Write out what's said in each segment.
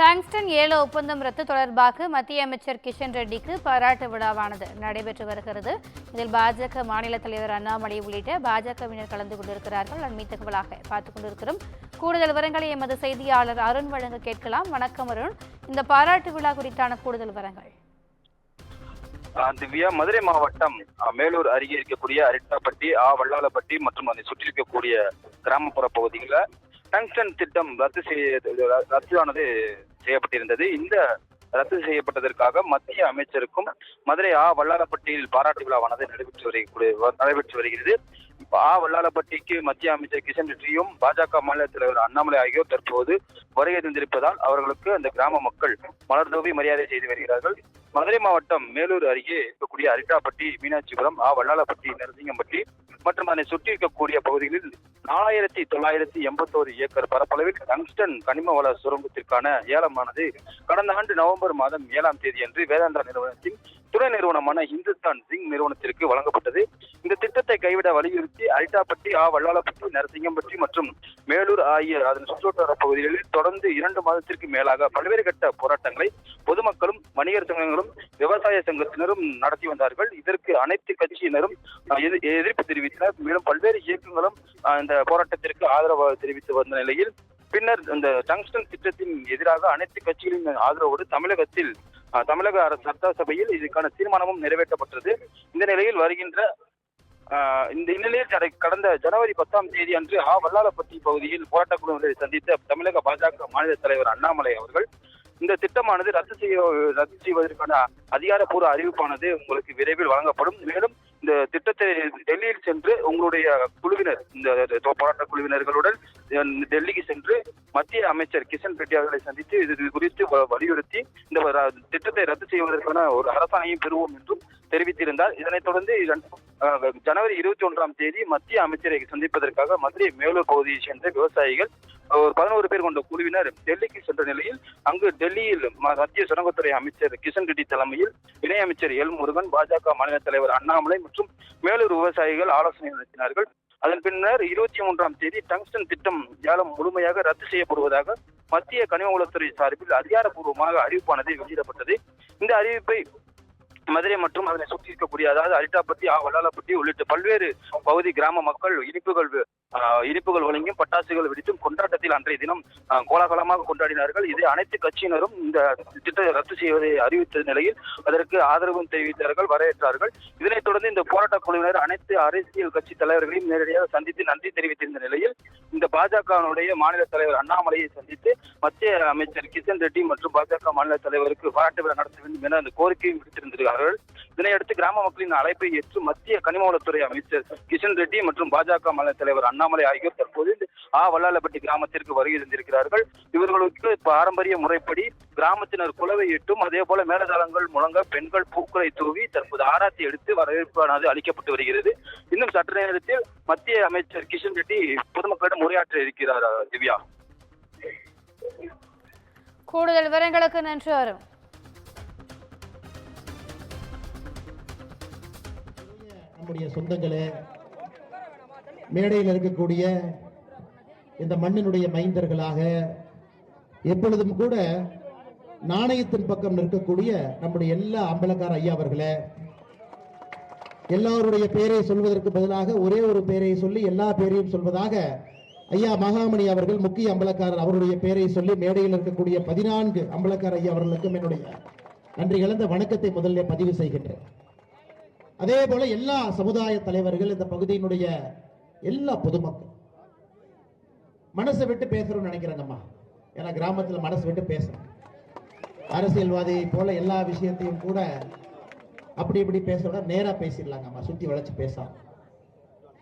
டாங்ஸ்டன் ஏல ஒப்பந்தம் ரத்து தொடர்பாக மத்திய அமைச்சர் கிஷன் ரெட்டிக்கு பாராட்டு விழாவானது நடைபெற்று வருகிறது. இதில் பாஜக மாநில தலைவர் அண்ணாமலை உள்ளிட்ட பாஜகவினர் கலந்து கொண்டிருக்கிறார்கள். அண்மை தகவலாக பார்த்துக் கொண்டிருக்கிறோம். கூடுதல் விவரங்களை எமது செய்தியாளர் அருண் வழங்க கேட்கலாம். வணக்கம் அருண். இந்த பாராட்டு விழா குறித்தான கூடுதல் விவரங்கள். திவ்யா மதுரை மாவட்டம் ஆஹ் மேலூர் அருகே இருக்கக்கூடிய அரிட்டாப்பட்டி ஆ வல்லாளப்பட்டி மற்றும் அதை சுற்றி இருக்கக்கூடிய கிராமப்புற பகுதிகளில் டங்ஸ்டன் திட்டம் ரத்து செய்ய ரத்தானது செய்யப்பட்டிருந்தது. இந்த ரத்து செய்யப்பட்டதற்காக மத்திய அமைச்சருக்கும் மதுரை ஆ வல்லாரப்பட்டியில் பாராட்டு விழாவானது நடைபெற்று வரக்கூடிய நடைபெற்று வருகிறது. ஆ வல்லாளப்பட்டிக்கு மத்திய அமைச்சர் கிஷன் ரெட்டியும் பாஜக மாநில தலைவர் அண்ணாமலை ஆகியோர் தற்போது வருகை தந்திருப்பதால் அவர்களுக்கு அந்த கிராம மக்கள் மலர் தூவி மரியாதை செய்து வருகிறார்கள். மதுரை மாவட்டம் மேலூர் அருகே இருக்கக்கூடிய அரிட்டாப்பட்டி மீனாட்சிபுரம் ஆ வல்லாளப்பட்டி நரசிங்கம்பட்டி மற்றும் அதனை சுற்றி இருக்கக்கூடிய பகுதிகளில் நாலாயிரத்தி தொள்ளாயிரத்தி எண்பத்தோரு ஏக்கர் பரப்பளவில் டங்ஸ்டன் கனிம வள சுரங்கத்திற்கான ஏலமானது கடந்த ஆண்டு நவம்பர் மாதம் ஏழாம் தேதி அன்று வேதாந்தா நிறுவனத்தின் துணை நிறுவனமான இந்துஸ்தான் ஜிங் நிறுவனத்திற்கு வழங்கப்பட்டது. இந்த திட்டத்தை கைவிட வலியுறுத்தி அரிட்டாப்பட்டி ஆ வல்லாளப்பட்டி நரசிங்கம்பட்டி மற்றும் மேலூர் ஆகிய அதன் சுற்றுவட்டார பகுதிகளில் தொடர்ந்து இரண்டு மாதத்திற்கு மேலாக பல்வேறு கட்ட போராட்டங்களை பொதுமக்களும் வணிகர் சங்கங்களும் விவசாய சங்கத்தினரும் நடத்தி வந்தார்கள். இதற்கு அனைத்து கட்சியினரும் எதிர்ப்பு தெரிவித்தனர். மேலும் பல்வேறு இயக்கங்களும் இந்த போராட்டத்திற்கு ஆதரவு தெரிவித்து வந்த நிலையில் பின்னர் இந்த டங்ஸ்டன் திட்டத்தின் எதிராக அனைத்து கட்சிகளின் ஆதரவோடு தமிழகத்தில் தமிழக அரசு சட்டசபையில் இதுக்கான தீர்மானமும் நிறைவேற்றப்பட்டது. இந்த நிலையில் வருகின்ற இந்த நிலையில் கடந்த ஜனவரி பத்தாம் தேதி அன்று ஆ வல்லாளப்பட்டி பகுதியில் போராட்டக் குழுவினரை சந்தித்த தமிழக பாஜக மாநில தலைவர் அண்ணாமலை அவர்கள் இந்த திட்டமானது ரத்து செய்ய ரத்து செய்வதற்கான அதிகாரப்பூர்வ அறிவிப்பானது உங்களுக்கு விரைவில் வழங்கப்படும். மேலும் இந்த திட்டத்தை டெல்லியில் சென்று உங்களுடைய குழுவினர் இந்த போராட்ட குழுவினர்களுடன் டெல்லிக்கு சென்று மத்திய அமைச்சர் கிஷன் ரெட்டி அவர்களை சந்தித்து இது குறித்து வ- வலியுறுத்தி இந்த ர- திட்டத்தை ரத்து செய்வதற்கான ஒரு அரசாணையும் பெறுவோம் என்றும் தெரிவித்திருந்தார். இதனைத் தொடர்ந்து ஜனவரி இருபத்தி ஒன்றாம் தேதி மத்திய அமைச்சரை சந்திப்பதற்காக மதுரை மேலூர் பகுதியைச் சேர்ந்த விவசாயிகள் ஒரு பதினோரு பேர் கொண்ட குழுவினர் டெல்லிக்கு சென்ற நிலையில் அங்கு டெல்லியில் ம- மத்திய சுரங்கத்துறை அமைச்சர் கிஷன் ரெட்டி தலைமையில் இணையமைச்சர் எல் முருகன் பாஜக மாநில தலைவர் அண்ணாமலை மற்றும் மேலூர் விவசாயிகள் ஆலோசனை நடத்தினார்கள். அதன் பின்னர் இருபத்தி மூன்றாம் தேதி டங்ஸ்டன் திட்டம் ஏலம் முழுமையாக ரத்து செய்யப்படுவதாக மத்திய கனிம வளத்துறை சார்பில் அதிகாரப்பூர்வமாக அறிவிப்பானது வெளியிடப்பட்டது. இந்த அறிவிப்பை மதுரை மற்றும் அதனை சுற்றி இருக்கக்கூடிய அதாவது அரிட்டாப்பட்டி ஆ உள்ளிட்ட பல்வேறு பகுதி கிராம மக்கள் இனிப்புகள் இனிப்புகள் வழங்கியும் பட்டாசுகள் வெடித்தும் கொண்டாட்டத்தில் அன்றைய தினம் கோலாகலமாக கொண்டாடினார்கள். இதை அனைத்து கட்சியினரும் இந்த திட்டத்தை ரத்து செய்வதை அறிவித்த நிலையில் அதற்கு ஆதரவும் தெரிவித்தார்கள் வரவேற்றார்கள். இதனைத் தொடர்ந்து இந்த போராட்ட குழுவினர் அனைத்து அரசியல் கட்சி தலைவர்களையும் நேரடியாக சந்தித்து நன்றி தெரிவித்திருந்த நிலையில் இந்த பாஜகவினுடைய மாநில தலைவர் அண்ணாமலையை சந்தித்து மத்திய அமைச்சர் கிஷன் ரெட்டி மற்றும் பாஜக மாநில தலைவருக்கு பாராட்டு விழா நடத்த வேண்டும் என அந்த கோரிக்கையும் விடுத்திருந்திருக்கிறார்கள் இதனையடுத்து கிராம மக்களின் அழைப்பை ஏற்று மத்திய கனிமவளத்துறை அமைச்சர் கிஷன் ரெட்டி மற்றும் பாஜக மாநில தலைவர் அண்ணாமலை ஆகியோர் தற்போது ஆ. வல்லாலப்பட்டி கிராமத்திற்கு வருகை தந்திருக்கிறார்கள். இவர்களுக்கு பாரம்பரிய முறைப்படி கிராமத்தினர் குலவை எட்டும் அதே போல மேலதாளங்கள் முழங்க பெண்கள் பூக்களை தூவி தற்போது ஆராத்தி எடுத்து வரவேற்பானது அளிக்கப்பட்டு வருகிறது. இன்னும் சற்று நேரத்தில் மத்திய அமைச்சர் கிஷன் ரெட்டி பொதுமக்களிடம் உரையாற்ற இருக்கிறார் திவ்யா? கூடுதல் விவரங்களுக்கு நன்றி அருண். நம்முடைய சொந்தங்களே மேடையில் இருக்கக்கூடிய இந்த மண்ணினுடைய மைந்தர்களாக எப்பொழுதும் கூட நாணயத்தின் பக்கம் நிற்கக்கூடிய நம்முடைய எல்லா அம்பலக்கார ஐயா அவர்களே எல்லாருடைய பெயரை சொல்வதற்கு பதிலாக ஒரே ஒரு பெயரை சொல்லி எல்லா பேரையும் சொல்வதாக ஐயா மகாமணி அவர்கள் முக்கிய அம்பலக்காரர் அவருடைய பெயரை சொல்லி மேடையில் இருக்கக்கூடிய பதினான்கு அம்பலக்கார ஐயா அவர்களுக்கும் என்னுடைய நன்றி கலந்த வணக்கத்தை முதல்ல பதிவு செய்கின்றேன். அதே போல எல்லா சமுதாய தலைவர்கள் இந்த பகுதியினுடைய எல்லா பொதுமக்கள். மனசை விட்டு பேசுறோம்னு நினைக்கிறேங்கம்மா. ஏன்னா கிராமத்துல மனசு விட்டு பேசுறோம் அரசியல்வாதியை போல எல்லா விஷயத்தையும் கூட அப்படி இப்படி பேச நேரா பேசிடலாங்கம்மா. சுத்தி வளைச்சு பேசாம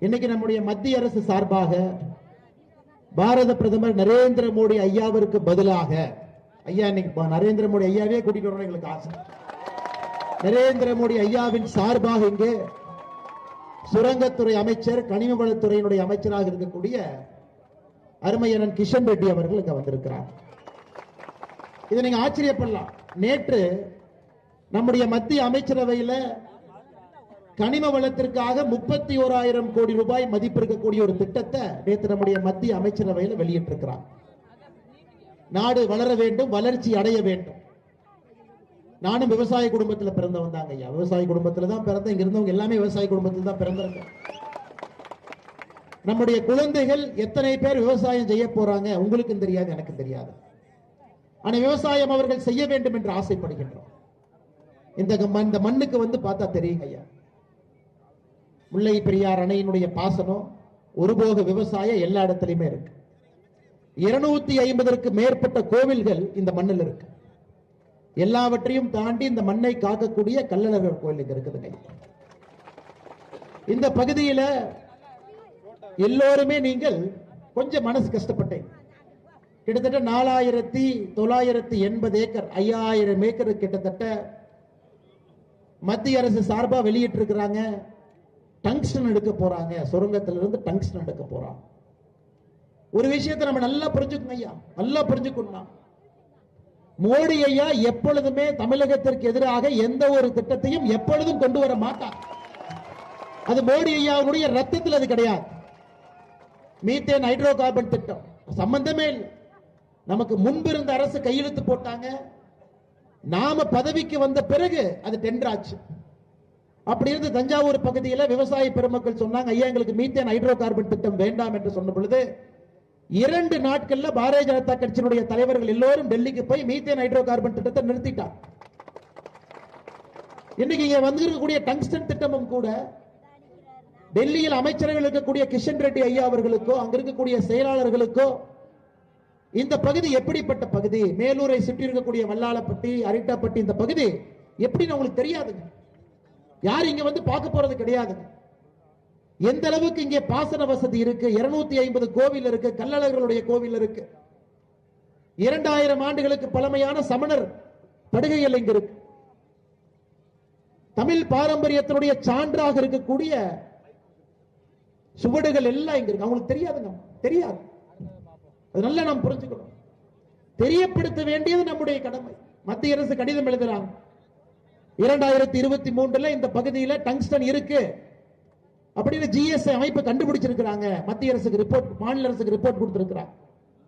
இன்னைக்கு நம்முடைய மத்திய அரசு சார்பாக பாரத பிரதமர் நரேந்திர மோடி ஐயாவிற்கு பதிலாக ஐயா இன்னைக்கு நரேந்திர மோடி ஐயாவே கூட்டிட்டு வரணும் எங்களுக்கு ஆசை. நரேந்திர மோடி ஐயாவின் சார்பாக இங்கே சுரங்கத்துறை அமைச்சர் கனிம வளத்துறையினுடைய அமைச்சராக இருக்கக்கூடிய அருமையனன் கிஷன் ரெட்டி அவர்கள் இங்க வந்திருக்கிறார். இதை நீங்க ஆச்சரியப்படலாம். நேற்று நம்முடைய மத்திய அமைச்சரவையில கனிம வளத்திற்காக முப்பத்தி ஓராயிரம் கோடி ரூபாய் மதிப்பு இருக்கக்கூடிய ஒரு திட்டத்தை நேற்று நம்முடைய மத்திய அமைச்சரவையில் வெளியிட்டிருக்கிறார். நாடு வளர வேண்டும் வளர்ச்சி அடைய வேண்டும். நானும் விவசாய குடும்பத்துல பிறந்தவன் தாங்க ஐயா. விவசாய குடும்பத்துல தான் பிறந்த இங்க இருந்தவங்க எல்லாமே விவசாய குடும்பத்தில் தான் பிறந்திருக்கேன். நம்முடைய குழந்தைகள் எத்தனை பேர் விவசாயம் செய்ய போறாங்க? உங்களுக்கும் தெரியாது எனக்கு தெரியாது. ஆனா விவசாயம் அவர்கள் செய்ய வேண்டும் என்று ஆசைப்படுகின்றோம். இந்த இந்த மண்ணுக்கு வந்து பார்த்தா தெரியுங்க ஐயா. முல்லை பெரியார் அணையினுடைய பாசனம் ஒருபோக விவசாயம் எல்லா இடத்துலையுமே இருக்கு. இருநூத்தி ஐம்பதற்கு மேற்பட்ட கோவில்கள் இந்த மண்ணில் இருக்கு. எல்லாவற்றையும் தாண்டி இந்த மண்ணை காக்கக்கூடிய கள்ளழகர் கோயில் இங்க இருக்குதுங்க இந்த பகுதியில எல்லோருமே நீங்கள் கொஞ்சம் மனசு கஷ்டப்பட்டேன். கிட்டத்தட்ட நாலாயிரத்தி தொள்ளாயிரத்தி எண்பது ஏக்கர் ஐயாயிரம் ஏக்கர் கிட்டத்தட்ட மத்திய அரசு சார்பா வெளியிட்டு இருக்கிறாங்க டங்ஸ்டன் எடுக்க போறாங்க. சுரங்கத்துல இருந்து டங்ஸ்டன் எடுக்க போறாங்க. ஒரு விஷயத்தை நம்ம நல்லா புரிஞ்சுக்கணும் ஐயா. நல்லா புரிஞ்சுக்கணும் மோடி ஐயா எப்பொழுதுமே தமிழகத்திற்கு எதிராக எந்த ஒரு திட்டத்தையும் எப்பொழுதும் கொண்டு வர மாட்டார். அது மோடி ஐயாவுடைய ரத்தத்தில் அது கிடையாது. மீத்தேன் ஹைட்ரோ கார்பன் திட்டம். சம்பந்தமே இல்லை. நமக்கு முன்பு இருந்த அரசு கையெழுத்து போட்டாங்க. நாம பதவிக்கு வந்த பிறகு அது டெண்டர் ஆச்சு அப்படி இருந்து தஞ்சாவூர் பகுதியில் விவசாய பெருமக்கள் சொன்னாங்க ஐயா எங்களுக்கு மீத்தேன் ஹைட்ரோ கார்பன் திட்டம் வேண்டாம் என்று சொன்ன பொழுது இரண்டு நாட்கள்ல பாரதிய ஜனதா கட்சியினுடைய தலைவர்கள் எல்லோரும் டெல்லிக்கு போய் மீத்தேன் ஹைட்ரோ கார்பன் திட்டத்தை நிறுத்திட்டார். இன்னைக்கு இங்க வந்திருக்கக்கூடிய டங்ஸ்டன் திட்டமும் கூட டெல்லியில் அமைச்சர்கள் இருக்கக்கூடிய கிஷன் ரெட்டி ஐயா அவர்களுக்கோ அங்க இருக்கக்கூடிய செயலாளர்களுக்கோ இந்த பகுதி எப்படிப்பட்ட பகுதி? மேலூரை சுற்றி இருக்கக்கூடிய வல்லாளப்பட்டி அரிட்டாப்பட்டி இந்த பகுதி எப்படின்னு உங்களுக்கு தெரியாதுங்க. யார் இங்க வந்து பார்க்க போறது கிடையாதுங்க. எந்த அளவுக்கு இங்கே பாசன வசதி இருக்கு? இருநூத்தி ஐம்பது கோவில் இருக்கு கல்லழகர்களுடைய கோவில் இருக்கு. இரண்டாயிரம் ஆண்டுகளுக்கு பழமையான சமணர் படுகைகள் இங்க இருக்கு. தமிழ் பாரம்பரியத்தினுடைய சான்றாக இருக்கக்கூடிய சுவடுகள் எல்லாம் இங்க இருக்கு. அவங்களுக்கு தெரியாதுங்க. தெரியாது. அது நல்லா நாம் புரிஞ்சுக்கணும். தெரியப்படுத்த வேண்டியது நம்முடைய கடமை. மத்திய அரசு கடிதம் எழுதுறாங்க. இரண்டாயிரத்தி இருபத்தி மூன்றுல இந்த பகுதியில டங்ஸ்டன் இருக்கு. அப்படின்னு ஜிஎஸ்ஐ அமைப்பு கண்டுபிடிச்சிருக்கிறாங்க. மத்திய அரசுக்கு ரிப்போர்ட் மாநில அரசுக்கு ரிப்போர்ட் கொடுத்திருக்கிறார்.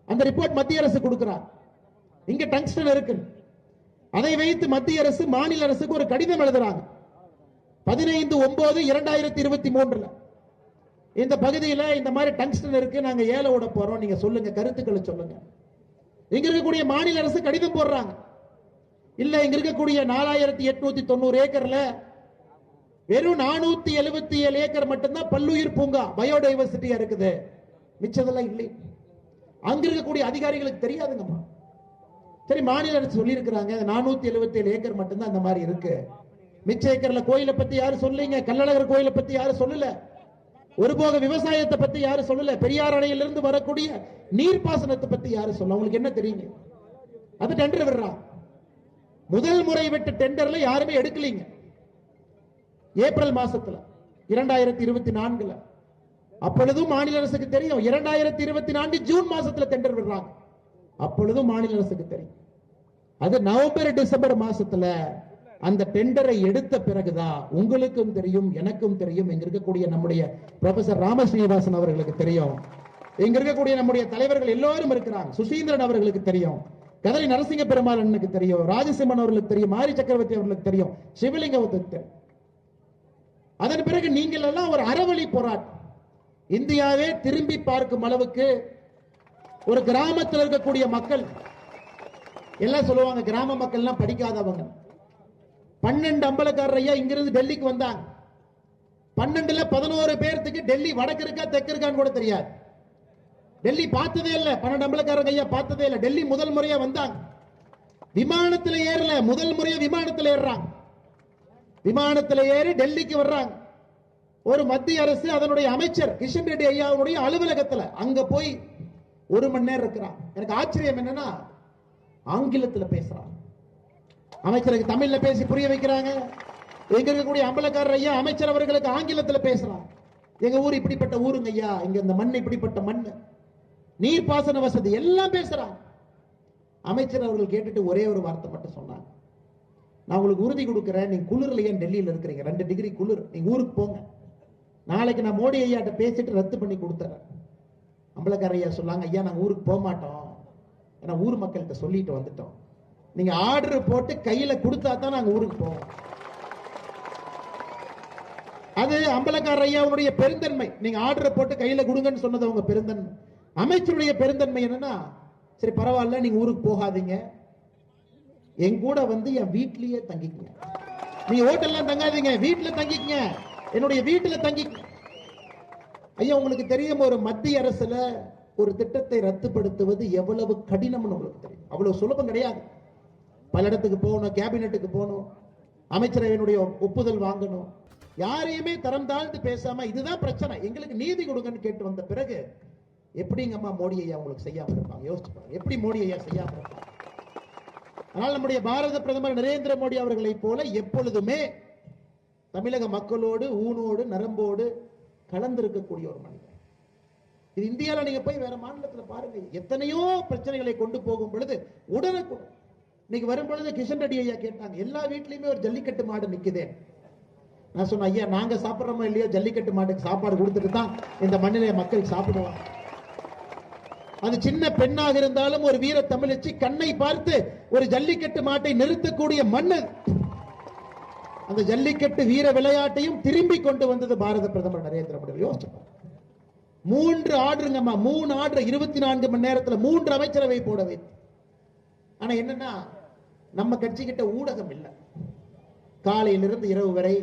அந்த ரிப்போர்ட் மத்திய அரசு கொடுக்கிறார். இங்க டங்ஸ்டன் இருக்கு. அதை வைத்து மத்திய அரசு மாநில அரசுக்கு ஒரு கடிதம் எழுதுறாங்க. பதினைந்து ஒன்பது இரண்டாயிரத்தி இருபத்தி மூன்றுல. இந்த பகுதியில் இந்த மாதிரி டங்ஸ்டன் இருக்கு. நாங்க ஏல விட போறோம். நீங்க சொல்லுங்க. கருத்துக்களை சொல்லுங்க. இங்க இருக்கக்கூடிய மாநில அரசு கடிதம் போடுறாங்க. இல்ல இங்க இருக்கக்கூடிய நாலாயிரத்தி எட்நூத்தி தொண்ணூறு ஏக்கர்ல வெறும் நானூத்தி எழுபத்தி ஏழு ஏக்கர் மட்டும்தான் பல்லுயிர் பூங்கா பயோடைவர்சிட்டியா இருக்குது. மிச்சதெல்லாம் இல்லை. அங்க இருக்கக்கூடிய அதிகாரிகளுக்கு தெரியாதுங்கம்மா. சரி மாநில அரசு சொல்லியிருக்கிறாங்க நானூத்தி எழுபத்தி ஏழு ஏக்கர் மட்டும்தான் அந்த மாதிரி இருக்கு. மிச்ச ஏக்கர்ல கோயிலை பத்தி யாரும் சொல்லீங்க கள்ளழகர் கோயிலை பத்தி யாரும் சொல்லல. ஒருபோக விவசாயத்தை பத்தி யாரும் சொல்லல. பெரியார் அணையிலிருந்து வரக்கூடிய நீர்ப்பாசனத்தை பத்தி யாரும் சொல்ல உங்களுக்கு என்ன தெரியுங்க? அது டெண்டர் விடுறான் முதல் முறை விட்டு டெண்டர்ல யாருமே எடுக்கலீங்க. ஏப்ரல் மாசத்துல இரண்டாயிரத்தி இருபத்தி நான்குல அப்பொழுதும் மாநில அரசுக்கு தெரியும் இரண்டாயிரத்தி இருபத்தி நான்கு ஜூன் மாசத்துல டெண்டர் விடுறாங்க. அப்பொழுதும் மாநில அரசுக்கு தெரியும். அது நவம்பர் டிசம்பர் மாசத்துல அந்த டெண்டரை எடுத்த பிறகுதான் உங்களுக்கும் தெரியும் எனக்கும் தெரியும். இங்க இருக்கக்கூடிய நம்முடைய ப்ரொஃபசர் ராமஸ்ரீனிவாசன் அவர்களுக்கு தெரியும். இங்க இருக்கக்கூடிய நம்முடைய தலைவர்கள் எல்லோரும் இருக்கிறாங்க. சுசீந்திரன் அவர்களுக்கு தெரியும். கதலி நரசிங்க பெருமாள் அண்ணனுக்கு தெரியும். ராஜசிம்மன் அவர்களுக்கு தெரியும். மாரி சக்கரவர்த்தி அவர்களுக்கு தெரியும். சிவலிங்கத்துக்கு தெரியும். அதன் பிறகு நீங்கள் எல்லாம் ஒரு அறவழி போராட்டம் இந்தியாவே திரும்பி பார்க்கும் அளவுக்கு ஒரு கிராமத்தில் இருக்கக்கூடிய மக்கள் எல்லாம் சொல்லுவாங்க கிராம மக்கள்லாம் படிக்காதவங்க. பன்னெண்டு அம்பலக்காரர் ஐயா இங்கிருந்து டெல்லிக்கு வந்தாங்க. பன்னெண்டுல பதினோரு பேர்த்துக்கு டெல்லி வடக்கு இருக்கா தெற்கு இருக்கான்னு கூட தெரியாது. டெல்லி பார்த்ததே இல்லை பன்னெண்டு அம்பலக்காரங்க ஐயா பார்த்ததே இல்லை. டெல்லி முதல் முறையா வந்தாங்க. விமானத்தில் ஏறல முதல் முறையா விமானத்தில் ஏறுறாங்க. விமானத்தில் ஏறி டெல்லிக்கு வர்றாங்க. ஒரு மத்திய அரசு அதனுடைய அமைச்சர் கிஷன் ரெட்டி ஐயாவுடைய அலுவலகத்துல அங்க போய் ஒரு மணி நேரம் இருக்கிறான் எனக்கு ஆச்சரியம் என்னன்னா ஆங்கிலத்துல பேசுறான் அமைச்சருக்கு தமிழ்ல பேசி புரிய வைக்கிறாங்க. எங்க இருக்கக்கூடிய அம்பலக்காரர் ஐயா அமைச்சர் அவர்களுக்கு ஆங்கிலத்துல பேசுறான் எங்க ஊர் இப்படிப்பட்ட ஊருங்க ஐயா இங்க இந்த மண் இப்படிப்பட்ட மண். நீர்ப்பாசன வசதி எல்லாம் பேசுறாங்க. அமைச்சர் அவர்கள் கேட்டுட்டு ஒரே ஒரு வார்த்தை மட்டும் சொன்னாங்க. நான் உங்களுக்கு உறுதி கொடுக்குறேன். நீங்க குளிர்ல ஏன் டெல்லியில் இருக்கிறீங்க? ரெண்டு டிகிரி குளிர். நீங்க ஊருக்கு போங்க. நாளைக்கு நான் மோடி ஐயாட்ட பேசிட்டு ரத்து பண்ணி கொடுத்துறேன். அம்பலக்கார ஐயா சொல்லாங்க ஐயா நாங்கள் ஊருக்கு போக மாட்டோம். ஏன்னா ஊர் மக்கள்கிட்ட சொல்லிட்டு வந்துட்டோம். நீங்க ஆர்டர் போட்டு கையில கொடுத்தா தான் நாங்கள் ஊருக்கு போவோம். அது அம்பலக்கார ஐயாவுடைய பெருந்தன்மை. நீங்க ஆர்டர் போட்டு கையில கொடுங்கன்னு சொன்னது அவங்க பெருந்தன்மை. அமைச்சருடைய பெருந்தன்மை என்னன்னா சரி பரவாயில்ல நீங்க ஊருக்கு போகாதீங்க. என் கூட வந்து என் வீட்லயே தங்கிக்கங்க. நீங்க ஹோட்டல்லாம் தங்காதீங்க வீட்டுல தங்கிக்கங்க. என்னுடைய வீட்டுல தங்கி ஐயா உங்களுக்கு தெரியும் ஒரு மத்திய அரசுல ஒரு திட்டத்தை ரத்துப்படுத்துவது எவ்வளவு கடினம்னு உங்களுக்கு தெரியும். அவ்வளவு சுலபம் கிடையாது. பல இடத்துக்கு போகணும் கேபினெட்டுக்கு போகணும் அமைச்சரவையினுடைய ஒப்புதல் வாங்கணும். யாரையுமே தரம் தாழ்ந்து பேசாம இதுதான் பிரச்சனை. எங்களுக்கு நீதி கொடுங்கன்னு கேட்டு வந்த பிறகு எப்படிங்கம்மா மோடி ஐயா உங்களுக்கு செய்யாம இருப்பாங்க? யோசிச்சு பாருங்க. எப்படி மோடி ஐயா செய்யாம இருப்பாங்க? ஆனால் நம்முடைய பாரத பிரதமர் நரேந்திர மோடி அவர்களைப் போல எப்பொழுதுமே தமிழக மக்களோடு ஊனோடு நரம்போடு கலந்திருக்கக்கூடிய ஒரு மனிதர். இது இந்தியாவில் நீங்க போய் வேற மாநிலத்தில் பாருங்க எத்தனையோ பிரச்சனைகளை கொண்டு போகும் பொழுது உடனுக்குடன். இன்னைக்கு வரும் பொழுது கிஷன் ரெட்டி ஐயா கேட்டாங்க எல்லா வீட்லயுமே ஒரு ஜல்லிக்கட்டு மாடு நிக்குதே. நான் சொன்னேன் ஐயா நாங்க சாப்பிடுறோமோ இல்லையோ? ஜல்லிக்கட்டு மாட்டுக்கு சாப்பாடு கொடுத்துட்டு தான் இந்த மண்ணிலே மக்கள் சாப்பிடுவாங்க. அது சின்ன பெண்ணாக இருந்தாலும் ஒரு வீர தமிழச்சி கண்ணை பார்த்து ஒரு ஜல்லிக்கட்டு மாட்டை நிறுத்தக்கூடிய மண்ணு அந்த ஜல்லிக்கட்டு வீர விளையாட்டையும் திரும்பி கொண்டு வந்தது பாரத பிரதமர் நரேந்திர மோடி. யோசிச்சு மூன்று ஆர்டருங்கம்மா மூணு ஆர்டர் இருபத்தி நான்கு மணி நேரத்துல மூன்று அமைச்சரவை போட வைத்து ஆனா என்னன்னா நம்ம கட்சி கிட்ட ஊடகம் இல்லை. காலையிலிருந்து இரவு வரை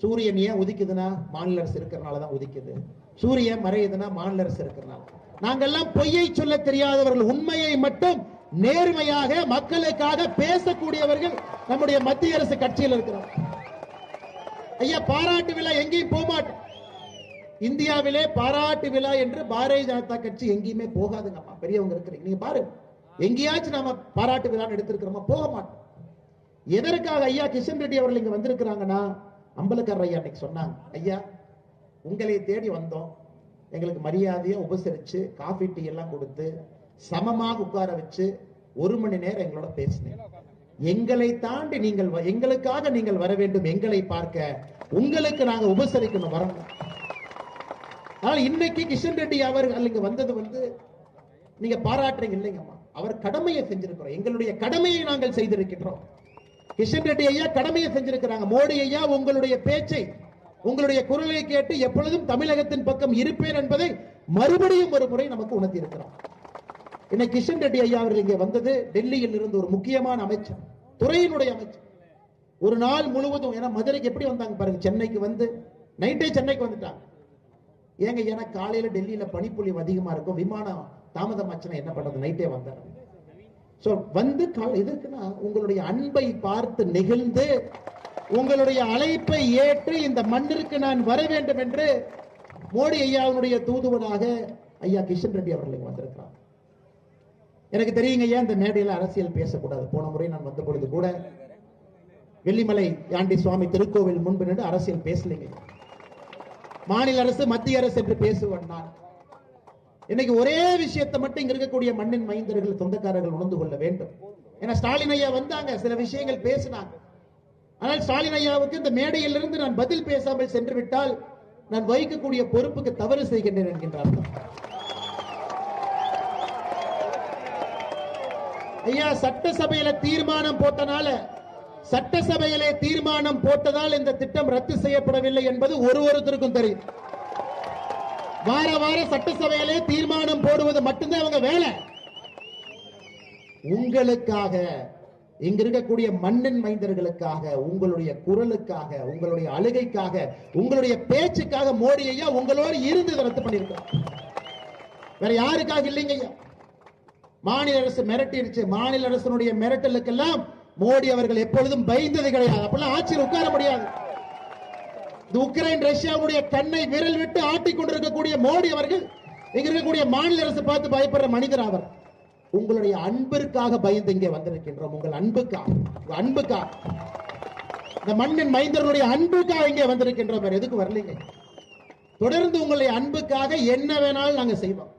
சூரியன் ஏன் உதிக்குதுன்னா மாநில அரசு இருக்கிறனால தான் உதிக்குது. சூரியன் மறையுதுன்னா மாநில அரசு இருக்கிறனால. நாங்கெல்லாம் பொய்யை சொல்ல தெரியாதவர்கள். உண்மையை மட்டும் நேர்மையாக மக்களுக்காக பேசக்கூடியவர்கள் நம்முடைய மத்திய அரசு கட்சியில் இருக்கிறோம். ஐயா பாராட்டு விழா எங்கேயும் போகமாட்டோம் இந்தியாவிலே பாராட்டு விழா என்று பாரதிய ஜனதா கட்சி எங்கேயுமே போகாதுங்கம்மா. பெரியவங்க இருக்கிறீங்க. நீங்க பாருங்க. எங்கேயாச்சும் நாம பாராட்டு விழான்னு எடுத்திருக்கிறோமா? போக மாட்டோம். எதற்காக ஐயா கிஷன் ரெட்டி அவர்கள் இங்க வந்திருக்கிறாங்கன்னா அம்பலக்காரர் ஐயா இன்னைக்கு சொன்னாங்க ஐயா உங்களை தேடி வந்தோம். எங்களுக்கு மரியாதையா உபசரிச்சு காஃபி டீ எல்லாம் கொடுத்து சமமாக உட்கார வச்சு ஒரு மணி நேரம் எங்களோட பேசினேன். எங்களை தாண்டி நீங்கள் வ- எங்களுக்காக நீங்கள் வர வேண்டும் எங்களை பார்க்க உங்களுக்கு நாங்க உபசரிக்கணும் வரணும் ஆனால் இன்னைக்கு கிஷன் ரெட்டி அவர்கள் இங்க வந்தது வந்து நீங்க பாராட்டுறீங்க இல்லைங்கம்மா. அவர் கடமையை செஞ்சிருக்கிறோம். எங்களுடைய கடமையை நாங்கள் செய்திருக்கின்றோம். கிஷன் ரெட்டி ஐயா கடமையை செஞ்சிருக்கிறாங்க. மோடி ஐயா உங்களுடைய பேச்சை உங்களுடைய குரலை கேட்டு எப்பொழுதும் தமிழகத்தின் பக்கம் இருப்பேன் என்பதை மறுபடியும் ஒரு முறை நமக்கு உணர்த்தி இருக்கிறோம் இன்னைக்கு கிஷன் ரெட்டி ஐயா அவர்கள் இங்கே வந்தது டெல்லியில் இருந்து ஒரு முக்கியமான அமைச்சர் துறையினுடைய அமைச்சர். ஒரு நாள் முழுவதும் ஏன்னா மதுரைக்கு எப்படி வந்தாங்க பாருங்க சென்னைக்கு வந்து நைட்டே சென்னைக்கு வந்துட்டாங்க. ஏங்க ஏன்னா காலையில டெல்லியில பனிப்பொழிவு அதிகமா இருக்கும் விமானம் தாமதமாச்சுன்னா என்ன பண்றது? நைட்டே வந்தார் சோ வந்து கால எதுக்குன்னா உங்களுடைய அன்பை பார்த்து நெகிழ்ந்து உங்களுடைய அழைப்பை ஏற்று இந்த மண்ணிற்கு நான் வர வேண்டும் என்று மோடி ஐயாவுடைய தூதுவனாக ஐயா கிஷன் ரெட்டி அவர்களை வந்திருக்கிறார். எனக்கு தெரியுங்க ஐயா இந்த மேடையில அரசியல் பேசக்கூடாது? போன முறை நான் வந்த பொழுது கூட வெள்ளிமலை யாண்டி சுவாமி திருக்கோவில் முன்பு நின்று அரசியல் பேசலைங்க. மாநில அரசு மத்திய அரசு என்று பேசுவேன் நான். இன்னைக்கு ஒரே விஷயத்தை மட்டும் இங்க இருக்கக்கூடிய மண்ணின் மைந்தர்கள் சொந்தக்காரர்கள் உணர்ந்து கொள்ள வேண்டும். ஏன்னா ஸ்டாலின் ஐயா வந்தாங்க சில விஷயங்கள் பேசினாங்க. ஆனால் ஸ்டாலின் ஐயாவுக்கு இந்த மேடையிலிருந்து நான் பதில் பேசாமல் சென்று விட்டால் நான் வகிக்கக்கூடிய பொறுப்புக்கு தவறு செய்கின்றேன் என்கின்றார்கள் ஐயா சட்டசபையில தீர்மானம் போட்டனால சட்டசபையிலே தீர்மானம் போட்டதால் இந்த திட்டம் ரத்து செய்யப்படவில்லை என்பது ஒரு ஒருத்தருக்கும் தெரியும். வார வார சட்டசபையிலே தீர்மானம் போடுவது மட்டும்தான் அவங்க வேலை. உங்களுக்காக இங்க இருக்கக்கூடிய மண்ணின் மைந்தர்களுக்காக உங்களுடைய குரலுக்காக உங்களுடைய அழுகைக்காக உங்களுடைய பேச்சுக்காக மோடி ஐயா உங்களோடு இருந்து ரத்து பண்ணியிருக்காங்க வேற யாருக்காக இல்லைங்க ஐயா? மாநில அரசு மிரட்டிருச்சு மாநில அரசனுடைய மிரட்டலுக்கெல்லாம் மோடி அவர்கள் எப்பொழுதும் பயந்தது கிடையாது. அப்பெல்லாம் ஆட்சியில் உட்கார முடியாது. இந்த உக்ரைன் ரஷ்யாவுடைய கண்ணை விரல் விட்டு ஆட்டிக் கொண்டிருக்கக்கூடிய மோடி அவர்கள் இங்க இருக்கக்கூடிய மாநில அரசு பார்த்து பயப்படுற மனிதர் அவர். உங்களுடைய அன்பிற்காக பயந்து இங்கே வந்திருக்கின்றோம். உங்கள் அன்புக்காக உங்க அன்புக்காக. இந்த மண்ணின் மைந்தர்களுடைய அன்புக்காக இங்கே வந்திருக்கின்றோம். வேற எதுக்கு வரலைங்க. தொடர்ந்து உங்களுடைய அன்புக்காக என்ன வேணாலும் நாங்க செய்வோம்.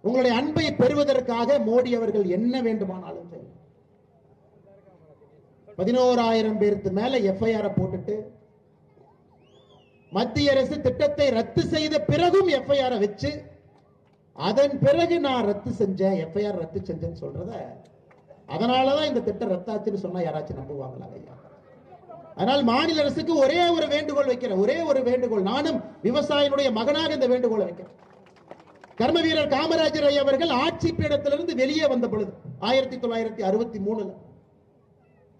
உங்களுடைய அன்பை பெறுவதற்காக மோடி அவர்கள் என்ன வேண்டுமானாலும் செய்வோம். பதினோராயிரம் பேருக்கு மேல எஃப்ஐஆர் போட்டுட்டு மத்திய அரசு திட்டத்தை ரத்து செய்த பிறகும் எஃப்ஐஆர் வச்சு அதன் பிறகு நான் ரத்து செஞ்சேன் எஃப்ஐஆர் ரத்து செஞ்சேன்னு சொல்றத அதனாலதான் இந்த திட்டம் ரத்தாச்சுன்னு சொன்னா யாராச்சும் நம்புவாங்களா ஐயா அதனால் மாநில அரசுக்கு ஒரே ஒரு வேண்டுகோள் வைக்கிறேன் ஒரே ஒரு வேண்டுகோள். நானும் விவசாயினுடைய மகனாக இந்த வேண்டுகோளை வைக்கிறேன். கர்ம வீரர் காமராஜர் ஐயா அவர்கள் ஆட்சி பீடத்திலிருந்து வெளியே வந்த பொழுது ஆயிரத்தி தொள்ளாயிரத்தி அறுபத்தி மூணுல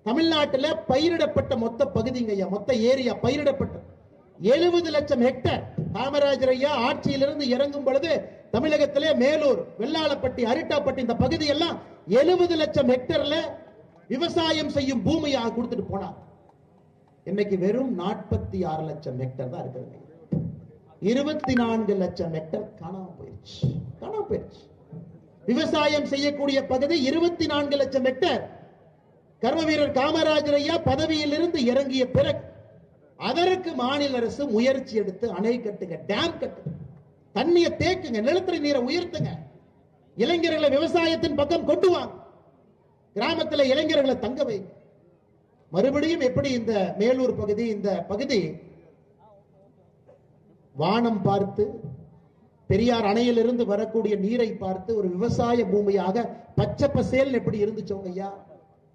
தமிழ்நாட்டுல பயிரிடப்பட்ட மொத்த பகுதிங்க ஐயா மொத்த ஏரியா பயிரிடப்பட்ட எழுபது லட்சம் ஹெக்டர் காமராஜர் ஐயா ஆட்சியிலிருந்து இறங்கும் பொழுது தமிழகத்திலே மேலூர் வெள்ளாளப்பட்டி அரிட்டாப்பட்டி இந்த பகுதி எல்லாம் எழுபது லட்சம் ஹெக்டர்ல விவசாயம் செய்யும் பூமியாக கொடுத்துட்டு போனார் இன்னைக்கு வெறும் நாற்பத்தி ஆறு லட்சம் ஹெக்டர் தான் இருக்கிறது. இருபத்தி நான்கு லட்சம் ஹெக்டர் காணாம போயிருச்சு. காணாம போயிருச்சு. விவசாயம் செய்யக்கூடிய பகுதி இருபத்தி நான்கு லட்சம் ஹெக்டர். கர்ம வீரர் காமராஜர் ஐயா பதவியிலிருந்து இறங்கிய பிறகு அதற்கு மாநில அரசு முயற்சி எடுத்து அணை கட்டுங்க டேம் கட்டுங்க. தண்ணியை தேக்குங்க நிலத்தடி நீரை உயர்த்துங்க. இளைஞர்களை விவசாயத்தின் பக்கம் கொண்டு வாங்க கிராமத்துல இளைஞர்களை தங்க வைங்க மறுபடியும் எப்படி இந்த மேலூர் பகுதி இந்த பகுதி? வானம் பார்த்து பெரியார் அணையிலிருந்து வரக்கூடிய நீரை பார்த்து ஒரு விவசாய பூமியாக பச்சை பசேல் எப்படி இருந்துச்சோங்க ஐயா?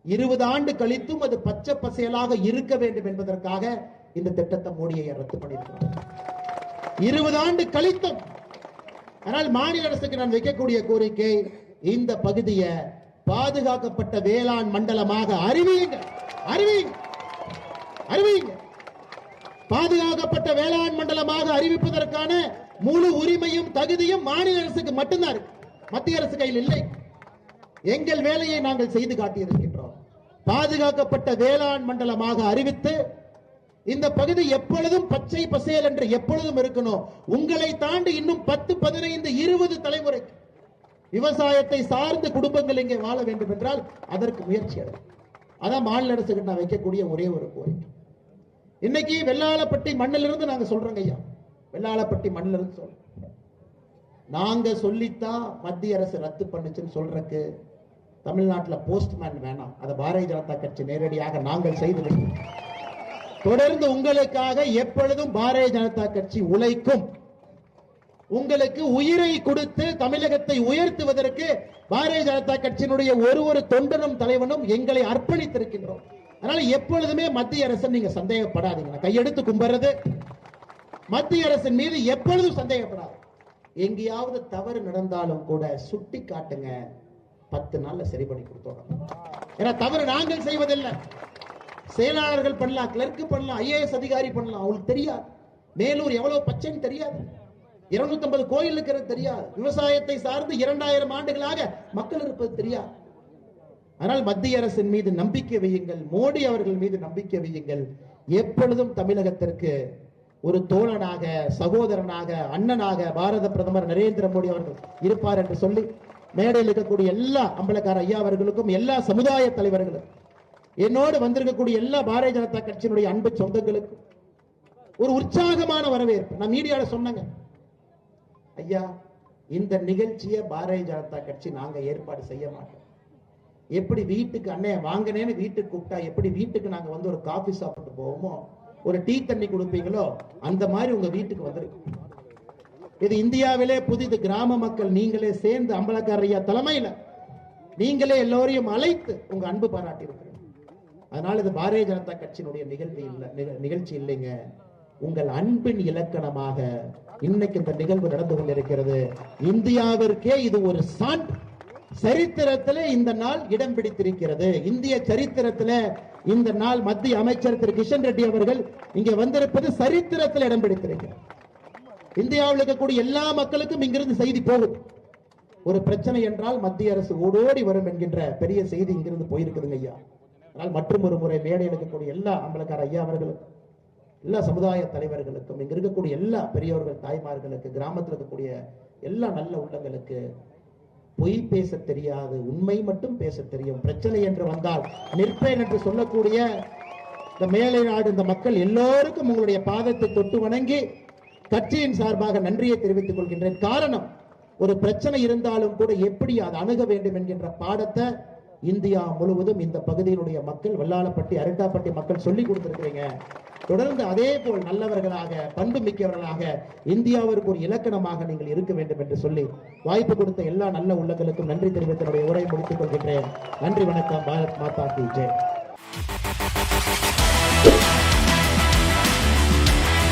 இருபது ஆண்டு கழித்தும் அது பச்சை பசேலாக இருக்க வேண்டும் என்பதற்காக இந்த திட்டத்தை மோடியை ரத்து பண்ணியிருக்கிறார் இருபது ஆண்டு கழித்தும் ஆனால் மாநில அரசுக்கு நான் வைக்கக்கூடிய கோரிக்கை இந்த பகுதியை பாதுகாக்கப்பட்ட வேளாண் மண்டலமாக அறிவியுங்க அறிவியுங்க அறிவியுங்க பாதுகாக்கப்பட்ட வேளாண் மண்டலமாக அறிவிப்பதற்கான முழு உரிமையும் தகுதியும் மாநில அரசுக்கு மட்டும்தான் இருக்கு. மத்திய அரசு கையில் இல்லை. எங்கள் வேலையை நாங்கள் செய்து காட்டியிருக்கின்றோம். பாதுகாக்கப்பட்ட வேளாண் மண்டலமாக அறிவித்து இந்த பகுதி எப்பொழுதும் பச்சை பசேல் என்று எப்பொழுதும் இருக்கணும். உங்களை தாண்டி இன்னும் பத்து பதினைந்து இருபது தலைமுறை விவசாயத்தை சார்ந்த குடும்பங்கள் இங்கே வாழ வேண்டும் என்றால் அதற்கு முயற்சி எடுக்கும் அதான் மாநில அரசுக்கு நான் வைக்கக்கூடிய ஒரே ஒரு கோரிக்கை. இன்னைக்கு வெள்ளாளப்பட்டி மண்ணிலிருந்து நாங்க சொல்றோங்க ஐயா. வெள்ளாளப்பட்டி மண்ணிலிருந்து சொல்றோம் நாங்க சொல்லித்தான் மத்திய அரசு ரத்து பண்ணுச்சுன்னு சொல்றதுக்கு தமிழ்நாட்டுல போஸ்ட்மேன் வேணாம். அதை பாரதிய ஜனதா கட்சி நேரடியாக நாங்கள் செய்து தொடர்ந்து உங்களுக்காக எப்பொழுதும் பாரதிய ஜனதா கட்சி உழைக்கும். உங்களுக்கு உயிரை கொடுத்து தமிழகத்தை உயர்த்துவதற்கு பாரதிய ஜனதா கட்சியினுடைய ஒரு ஒரு தொண்டனும் தலைவனும் எங்களை அர்ப்பணித்திருக்கின்றோம். அதனால எப்பொழுதுமே மத்திய அரசு நீங்க சந்தேகப்படாதீங்க. கையெடுத்து கும்பிடுறது மத்திய அரசின் மீது எப்பொழுதும் சந்தேகப்படாது. எங்கேயாவது தவறு நடந்தாலும் கூட சுட்டி காட்டுங்க. பத்து நாள்ல சரி பண்ணி கொடுத்தோம். ஏன்னா தவறு நாங்கள் செய்வதில்லை. செயலாளர்கள் பண்ணலாம் கிளர்க்கு பண்ணலாம் ஐஏஎஸ் அதிகாரி பண்ணலாம். அவங்களுக்கு தெரியாது. மேலூர் எவ்வளவு பச்சைன்னு தெரியாது. 250 கோயில் இருக்கிறது தெரியாது. விவசாயத்தை சார்ந்து இரண்டாயிரம் ஆண்டுகளாக மக்கள் இருப்பது தெரியாது. ஆனால் மத்திய அரசின் மீது நம்பிக்கை வையுங்கள். மோடி அவர்கள் மீது நம்பிக்கை வையுங்கள். எப்பொழுதும் தமிழகத்திற்கு ஒரு தோழனாக சகோதரனாக அண்ணனாக பாரத பிரதமர் நரேந்திர மோடி அவர்கள் இருப்பார் என்று சொல்லி மேடையில் இருக்கக்கூடிய எல்லா அம்பலக்கார ஐயா அவர்களுக்கும் எல்லா சமுதாய தலைவர்களுக்கும் என்னோடு வந்திருக்கக்கூடிய எல்லா பாரதிய ஜனதா கட்சியினுடைய அன்பு சொந்தங்களுக்கும் ஒரு உற்சாகமான வரவேற்பு. நான் மீடியால சொன்னேங்க. ஐயா இந்த நிகழ்ச்சியை பாரதிய ஜனதா கட்சி நாங்க ஏற்பாடு செய்ய மாட்டோம். எப்படி வீட்டுக்கு அண்ணே வாங்கினேன்னு வீட்டுக்கு கூப்பிட்டா எப்படி வீட்டுக்கு நாங்க வந்து ஒரு காஃபி சாப்பிட்டு போவோமோ ஒரு டீ தண்ணி கொடுப்பீங்களோ அந்த மாதிரி உங்க வீட்டுக்கு வந்திருக்கு இது இந்தியாவிலே புதிது கிராம மக்கள் நீங்களே சேர்ந்து அம்பலக்காரையா தலைமையில நீங்களே எல்லோரையும் அழைத்து உங்க அன்பு பாராட்டி அதனால இது பாரதிய ஜனதா கட்சியினுடைய நிகழ்வு இல்ல நிகழ்ச்சி இல்லைங்க. உங்கள் அன்பின் இலக்கணமாக இன்னைக்கு இந்த நிகழ்வு நடந்து கொண்டிருக்கிறது. இந்தியாவிற்கே இது ஒரு சான்று சரித்திரத்தில் இந்த நாள் இடம் பிடித்திருக்கிறது. இந்திய சரித்திரத்தில் இந்த நாள் மத்திய அமைச்சர் திரு கிஷன் ரெட்டி அவர்கள் இங்கே வந்திருப்பது சரித்திரத்தில் இடம் பிடித்திருக்கிறது. இந்தியாவில் இருக்கக்கூடிய எல்லா மக்களுக்கும் இங்கிருந்து செய்தி போகுது ஒரு பிரச்சனை என்றால் மத்திய அரசு ஓடோடி வரும் என்கின்ற பெரிய செய்தி இங்கிருந்து போயிருக்குதுங்க ஐயா. ஆனால் மற்றும் ஒரு முறை மேடையில் இருக்கக்கூடிய எல்லா அம்பலக்கார ஐயா அவர்களுக்கும் எல்லா சமுதாய தலைவர்களுக்கும் இங்க இருக்கக்கூடிய எல்லா பெரியோர்கள் தாய்மார்களுக்கு கிராமத்தில் இருக்கக்கூடிய எல்லா நல்ல உள்ளங்களுக்கு பொய் பேச தெரியாது உண்மை மட்டும் பேச தெரியும். பிரச்சனை என்று வந்தால் நிற்பேன் என்று சொல்லக்கூடிய இந்த மேலை நாடு இந்த மக்கள் எல்லோருக்கும் உங்களுடைய பாதத்தை தொட்டு வணங்கி கட்சியின் சார்பாக நன்றியை தெரிவித்துக் கொள்கின்றேன். காரணம் ஒரு பிரச்சனை இருந்தாலும் கூட எப்படி அதை அணுக வேண்டும் என்கின்ற பாடத்தை இந்தியா முழுவதும் இந்த பகுதியினுடைய மக்கள் வெள்ளாளப்பட்டி அரட்டாப்பட்டி மக்கள் சொல்லி கொடுத்திருக்கிறீங்க. தொடர்ந்து அதே போல் நல்லவர்களாக பண்பு மிக்கவர்களாக இந்தியாவிற்கு ஒரு இலக்கணமாக நீங்கள் இருக்க வேண்டும் என்று சொல்லி வாய்ப்பு கொடுத்த எல்லா நல்ல உள்ளங்களுக்கும் நன்றி தெரிவித்து உரை முடித்துக் கொள்கின்றேன். நன்றி வணக்கம். பாரத் மாதா கி ஜெய்.